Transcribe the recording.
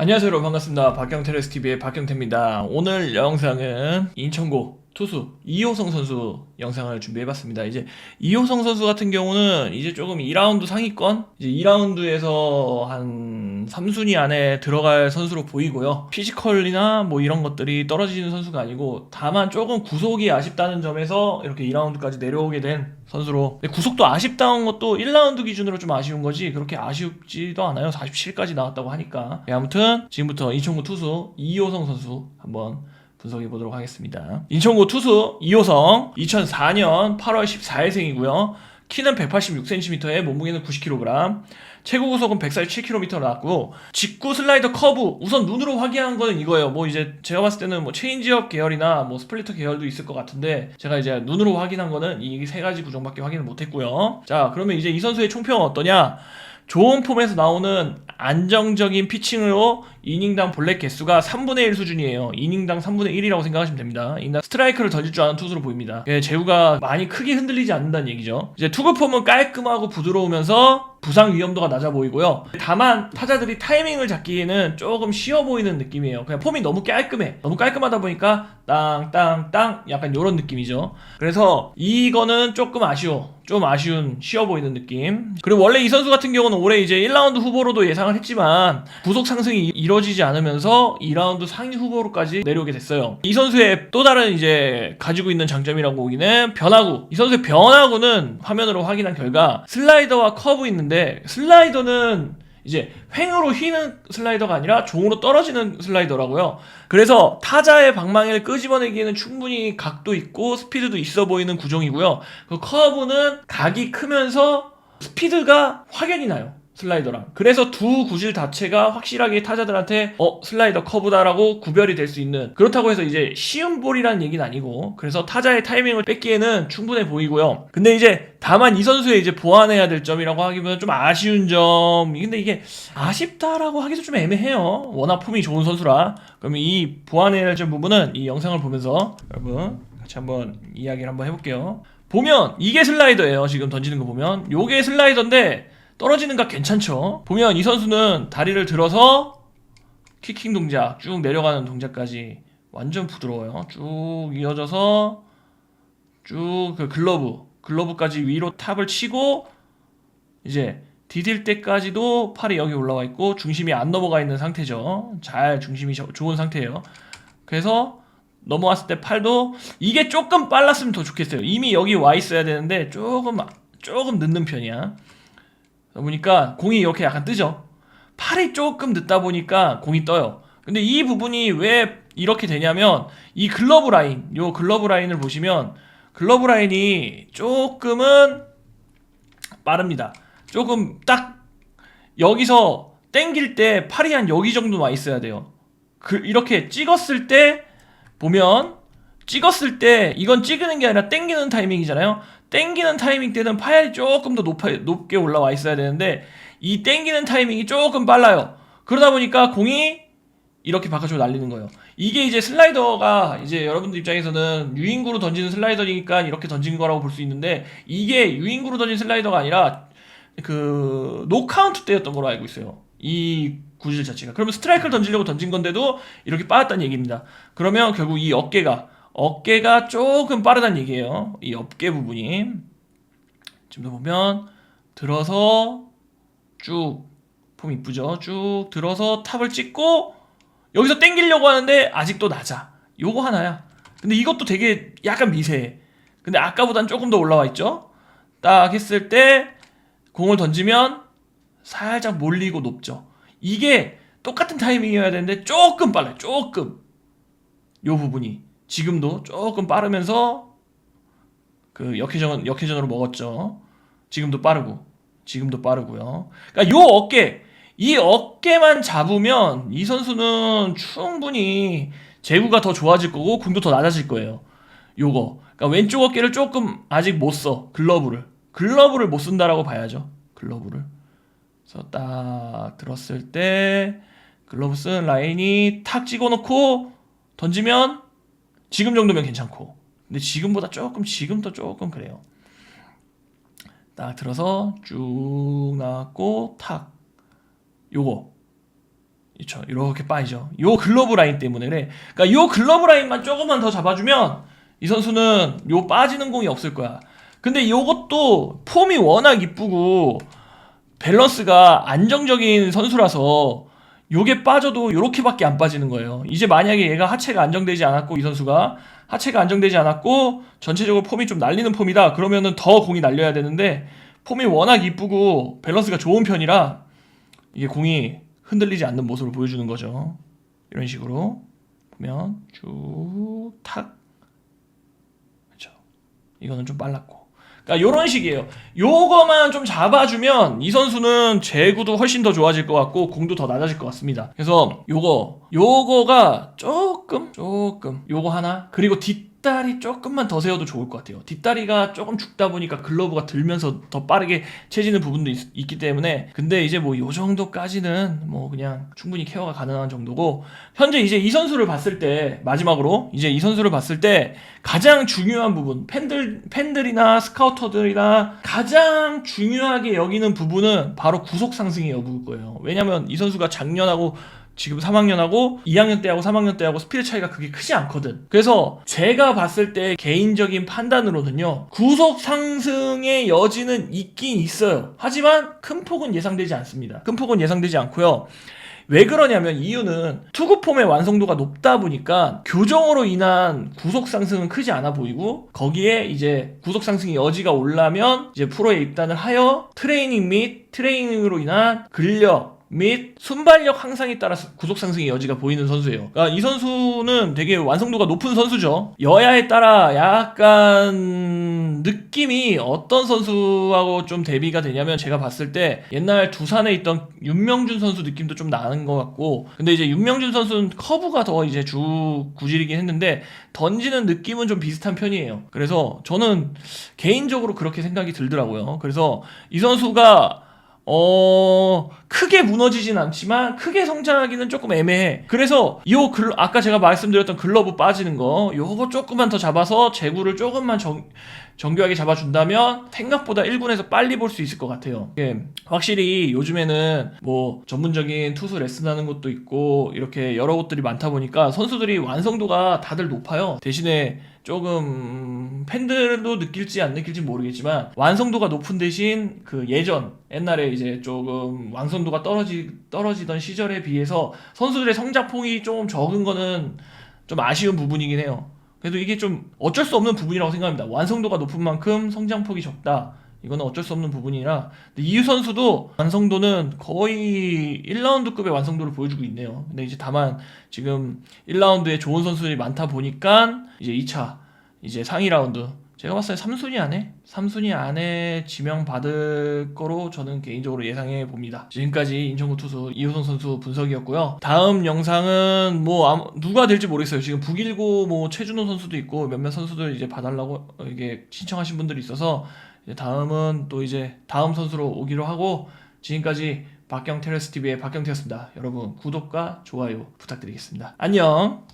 안녕하세요 여러분. 반갑습니다. 박경테레스TV의 박경태입니다. 오늘 영상은 인천고 투수 이호성 선수 영상을 준비해봤습니다. 이제 이호성 선수 같은 경우는 이제 조금 2라운드 상위권 이제 2라운드에서 한 3순위 안에 들어갈 선수로 보이고요. 피지컬이나 뭐 이런 것들이 떨어지는 선수가 아니고 다만 조금 구속이 아쉽다는 점에서 이렇게 2라운드까지 내려오게 된 선수로. 구속도 아쉽다는 것도 1라운드 기준으로 좀 아쉬운 거지 그렇게 아쉽지도 않아요. 47까지 나왔다고 하니까. 네, 아무튼 지금부터 인천고 투수 이호성 선수 한번 분석해 보도록 하겠습니다. 인천고 투수 이호성 2004년 8월 14일생이고요. 키는 186cm에 몸무게는 90kg 최고 구속은 147km 나왔고 직구 슬라이더 커브 우선 눈으로 확인한 거는 이거예요. 뭐 이제 제가 봤을 때는 뭐 체인지업 계열이나 뭐 스플리터 계열도 있을 것 같은데 제가 이제 눈으로 확인한 거는 이 세 가지 구종밖에 확인을 못했고요. 자 그러면 이제 이 선수의 총평은 어떠냐? 좋은 폼에서 나오는 안정적인 피칭으로 이닝당 볼넷 개수가 3분의 1 수준이에요. 이닝당 3분의 1이라고 생각하시면 됩니다. 이닝당 스트라이크를 던질 줄 아는 투수로 보입니다. 예, 제구가 많이 크게 흔들리지 않는다는 얘기죠. 이제 투구 폼은 깔끔하고 부드러우면서 부상 위험도가 낮아 보이고요. 다만 타자들이 타이밍을 잡기에는 조금 쉬워 보이는 느낌이에요. 그냥 폼이 너무 깔끔해. 너무 깔끔하다 보니까 땅 땅 땅 약간 이런 느낌이죠. 그래서 이거는 조금 아쉬워. 좀 아쉬운 쉬워 보이는 느낌. 그리고 원래 이 선수 같은 경우는 올해 이제 1라운드 후보로도 예상을 했지만 구속 상승이 이루어지지 않으면서 2라운드 상위 후보로까지 내려오게 됐어요. 이 선수의 또 다른 이제 가지고 있는 장점이라고 보기는 변화구. 이 선수의 변화구는 화면으로 확인한 결과 슬라이더와 커브 있는데 슬라이더는 이제 횡으로 휘는 슬라이더가 아니라 종으로 떨어지는 슬라이더라고요. 그래서 타자의 방망이를 끄집어내기에는 충분히 각도 있고 스피드도 있어 보이는 구종이고요. 그 커브는 각이 크면서 스피드가 확연히 나요. 슬라이더랑. 그래서 두 구질 자체가 확실하게 타자들한테 어 슬라이더 커브다라고 구별이 될 수 있는 그렇다고 해서 이제 쉬운 볼이라는 얘기는 아니고 그래서 타자의 타이밍을 뺏기에는 충분해 보이고요. 근데 이제 다만 이 선수의 이제 보완해야 될 점이라고 하기보다는 좀 아쉬운 점. 근데 이게 아쉽다라고 하기도 좀 애매해요. 워낙 폼이 좋은 선수라. 그러면 이 보완해야 될점 부분은 이 영상을 보면서 여러분 같이 한번 이야기를 한번 해볼게요. 보면 이게 슬라이더예요. 지금 던지는 거 보면 요게 슬라이더인데 떨어지는 각 괜찮죠. 보면 이 선수는 다리를 들어서 키킹 동작 쭉 내려가는 동작까지 완전 부드러워요. 쭉 이어져서 쭉 그 글러브 글러브까지 위로 탑을 치고 이제 디딜 때까지도 팔이 여기 올라와 있고 중심이 안 넘어가 있는 상태죠. 잘 중심이 저- 좋은 상태예요. 그래서 넘어왔을 때 팔도 이게 조금 빨랐으면 더 좋겠어요. 이미 여기 와 있어야 되는데 조금 조금 늦는 편이야. 보니까 공이 이렇게 약간 뜨죠. 팔이 조금 늦다 보니까 공이 떠요. 근데 이 부분이 왜 이렇게 되냐면 이 글러브 라인, 요 글러브 라인을 보시면 글러브 라인이 조금은 빠릅니다. 조금 딱 여기서 땡길 때 팔이 한 여기 정도 와 있어야 돼요. 그 이렇게 찍었을 때 보면 찍었을 때 이건 찍는 게 아니라 땡기는 타이밍이잖아요. 땡기는 타이밍 때는 팔이 조금 더 높아, 높게 올라와 있어야 되는데 이 땡기는 타이밍이 조금 빨라요. 그러다 보니까 공이 이렇게 바깥으로 날리는 거예요. 이게 이제 슬라이더가 이제 여러분들 입장에서는 유인구로 던지는 슬라이더니까 이렇게 던진 거라고 볼 수 있는데 이게 유인구로 던진 슬라이더가 아니라 그 노카운트 때였던 걸로 알고 있어요. 이 구질 자체가. 그러면 스트라이크를 던지려고 던진 건데도 이렇게 빠졌다는 얘기입니다. 그러면 결국 이 어깨가 어깨가 조금 빠르다는 얘기예요. 이 어깨 부분이 지금 도 보면 들어서 쭉 폼 이쁘죠? 쭉 들어서 탑을 찍고 여기서 땡기려고 하는데 아직도 낮아. 요거 하나야. 근데 이것도 되게 약간 미세해. 근데 아까보단 조금 더 올라와 있죠? 딱 했을 때 공을 던지면 살짝 몰리고 높죠. 이게 똑같은 타이밍이어야 되는데 조금 빨라요. 조금. 요 부분이 지금도 조금 빠르면서 그 역회전 역회전으로 먹었죠. 지금도 빠르고 지금도 빠르고요. 그러니까 요 어깨 이 어깨만 잡으면 이 선수는 충분히 제구가 더 좋아질 거고 궁도 더 낮아질 거예요. 요거. 그러니까 왼쪽 어깨를 조금 아직 못 써. 글러브를. 글러브를 못 쓴다라고 봐야죠. 글러브를. 그래서 딱 들었을 때 글러브 쓴 라인이 탁 찍어놓고 던지면 지금 정도면 괜찮고 근데 지금보다 조금 지금도 조금 그래요 딱 들어서 쭉 나왔고 탁 요거 그렇죠. 이렇게 빠지죠. 요 글러브 라인 때문에 그래. 그러니까 요 글러브 라인만 조금만 더 잡아주면 이 선수는 요 빠지는 공이 없을 거야. 근데 요것도 폼이 워낙 이쁘고 밸런스가 안정적인 선수라서 요게 빠져도 요렇게밖에 안 빠지는 거예요. 이제 만약에 얘가 하체가 안정되지 않았고 이 선수가 하체가 안정되지 않았고 전체적으로 폼이 좀 날리는 폼이다. 그러면은 더 공이 날려야 되는데 폼이 워낙 이쁘고 밸런스가 좋은 편이라 이게 공이 흔들리지 않는 모습을 보여주는 거죠. 이런 식으로 보면 쭉 탁 그렇죠. 이거는 좀 빨랐고. 그러니까 요런 식이에요. 요거만 좀 잡아주면 이 선수는 제구도 훨씬 더 좋아질 것 같고 공도 더 낮아질 것 같습니다. 그래서 요거 요거가 조금 조금 요거 하나 그리고 뒷 다리 조금만 더 세워도 좋을 것 같아요. 뒷다리가 조금 죽다 보니까 글러브가 들면서 더 빠르게 채지는 부분도 있, 기 때문에 근데 이제 뭐요 정도까지는 뭐 그냥 충분히 케어가 가능한 정도고 현재 이제 이 선수를 봤을 때 마지막으로 이제 이 선수를 봤을 때 가장 중요한 부분 팬들 팬들이나 스카우터들이나 가장 중요하게 여기는 부분은 바로 구속 상승의 여부일 거예요. 왜냐면 이 선수가 작년하고 지금 3학년하고 2학년 때하고 3학년 때하고 스피드 차이가 그게 크지 않거든. 그래서 제가 봤을 때 개인적인 판단으로는요. 구속 상승의 여지는 있긴 있어요. 하지만 큰 폭은 예상되지 않습니다. 큰 폭은 예상되지 않고요. 왜 그러냐면 이유는 투구 폼의 완성도가 높다 보니까 교정으로 인한 구속 상승은 크지 않아 보이고 거기에 이제 구속 상승의 여지가 올라면 이제 프로에 입단을 하여 트레이닝 및 트레이닝으로 인한 근력 및 순발력 향상에 따라서 구속 상승의 여지가 보이는 선수예요. 그러니까 이 선수는 되게 완성도가 높은 선수죠. 여야에 따라 약간 느낌이 어떤 선수하고 좀 대비가 되냐면 제가 봤을 때 옛날 두산에 있던 윤명준 선수 느낌도 좀 나는 것 같고 근데 이제 윤명준 선수는 커브가 더 이제 주 구질이긴 했는데 던지는 느낌은 좀 비슷한 편이에요. 그래서 저는 개인적으로 그렇게 생각이 들더라고요. 그래서 이 선수가 어, 크게 무너지진 않지만 크게 성장하기는 조금 애매해. 그래서 요 글, 아까 제가 말씀드렸던 글러브 빠지는 거, 요거 조금만 더 잡아서 제구를 조금만 정, 정교하게 잡아준다면 생각보다 1군에서 빨리 볼 수 있을 것 같아요. 예, 확실히 요즘에는 뭐 전문적인 투수 레슨하는 것도 있고 이렇게 여러 곳들이 많다 보니까 선수들이 완성도가 다들 높아요. 대신에 조금 팬들도 느낄지 안 느낄지 모르겠지만 완성도가 높은 대신 그 예전 옛날에 이제 조금 완성도 가 떨어지 떨어지던 시절에 비해서 선수들의 성장폭이 조금 적은 거는 좀 아쉬운 부분이긴 해요. 그래도 이게 좀 어쩔 수 없는 부분이라고 생각합니다. 완성도가 높은 만큼 성장폭이 적다. 이거는 어쩔 수 없는 부분이라 이유 선수도 완성도는 거의 1라운드급의 완성도를 보여주고 있네요. 근데 이제 다만 지금 1라운드에 좋은 선수들이 많다 보니까 이제 2차 이제 상위 라운드 제가 봤을 때 3순위 안에 3순위 안에 지명 받을 거로 저는 개인적으로 예상해 봅니다. 지금까지 인천구 투수 이호성 선수 분석이었고요. 다음 영상은 뭐 누가 될지 모르겠어요. 지금 북일고 뭐 최준호 선수도 있고 몇몇 선수들 이제 봐달라고 이게 신청하신 분들이 있어서 다음은 또 이제 다음 선수로 오기로 하고 지금까지 박경 테레스 TV의 박경태였습니다. 여러분 구독과 좋아요 부탁드리겠습니다. 안녕.